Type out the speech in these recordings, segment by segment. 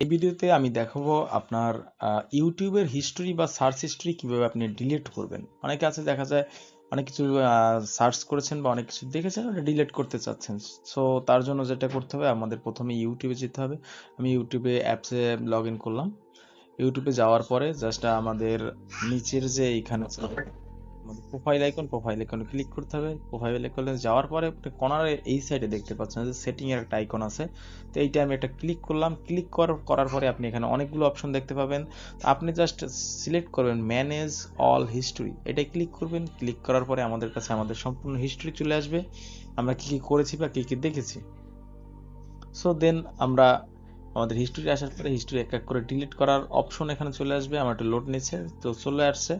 এই ভিডিওতে আমি দেখাবো আপনার ইউটিউবের হিস্টোরি বা সার্চ হিস্টোরি কীভাবে আপনি ডিলিট করবেন। অনেকে আছে দেখা যায় অনেক কিছু সার্চ করেছেন বা অনেক কিছু দেখেছেন, ওটা ডিলিট করতে চাচ্ছেন। সো তার জন্য যেটা করতে হবে, আমাদের প্রথমে ইউটিউবে যেতে হবে। আমি ইউটিউবে অ্যাপসে লগ ইন করলাম। ইউটিউবে যাওয়ার পরে জাস্ট আমাদের নিচের যে এইখানে প্রোফাইল আইকন প্রোফাইল আইকনে ক্লিক করতে হবে। প্রোফাইল আইকনে যাওয়ার পরে কর্নারে এই সাইডে দেখতে পাচ্ছেন যে সেটিং এর একটা আইকন আছে। তো এইটা আমি একটা ক্লিক করলাম। ক্লিক করার পরে আপনি এখানে অনেকগুলো অপশন দেখতে পাবেন। আপনি জাস্ট সিলেক্ট করবেন ম্যানেজ অল হিস্টোরি এটা ক্লিক করবেন। ক্লিক করার পরে আমাদের কাছে আমাদের সম্পূর্ণ হিস্টোরি চলে আসবে। আমরা কি কি করেছি বা কি কি দেখেছি। সো দেন আমরা আমাদের হিস্ট্রি আসার পরে হিস্ট্রি এক এক করে ডিলিট করার অপশন এখানে চলে আসবে, আমার একটা লোড নিচ্ছে, তো চলে আসছে।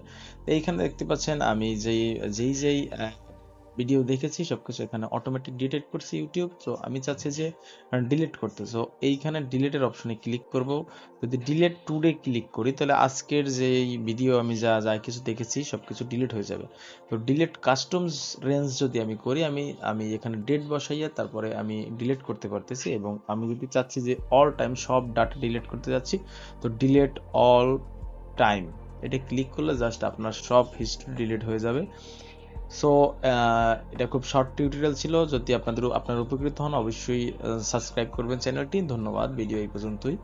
এইখানে দেখতে পাচ্ছেন আমি যেই যেই যেই ভিডিও দেখেছি, সবকিছু এখানে অটোমেটিক ডিলিট করছি ইউটিউব তো আমি চাচ্ছি যে ডিলিট করতে। সো এইখানে ডিলিটের অপশনে ক্লিক করব। যদি ডিলিট টুডে ক্লিক করি, তাহলে আজকের যে ভিডিও আমি যা যা কিছু দেখেছি, সবকিছু ডিলিট হয়ে যাবে। তো ডিলিট কাস্টমস রেঞ্জ যদি আমি করি, আমি আমি এখানে ডেট বসাইয়া তারপরে আমি ডিলিট করতে পারতেছি এবং আমি যদি চাচ্ছি যে অল টাইম সব ডাটা ডিলিট করতে যাচ্ছি, তো ডিলিট অল টাইম এটা ক্লিক করলে জাস্ট আপনার সব হিস্ট্রি ডিলিট হয়ে যাবে। সো এটা খুব শর্ট টিউটোরিয়াল ছিল। যদি আপনাদের আপনারা উপকৃত হন, অবশ্যই সাবস্ক্রাইব করবেন চ্যানেলটি ধন্যবাদ। ভিডিও এই পর্যন্তই।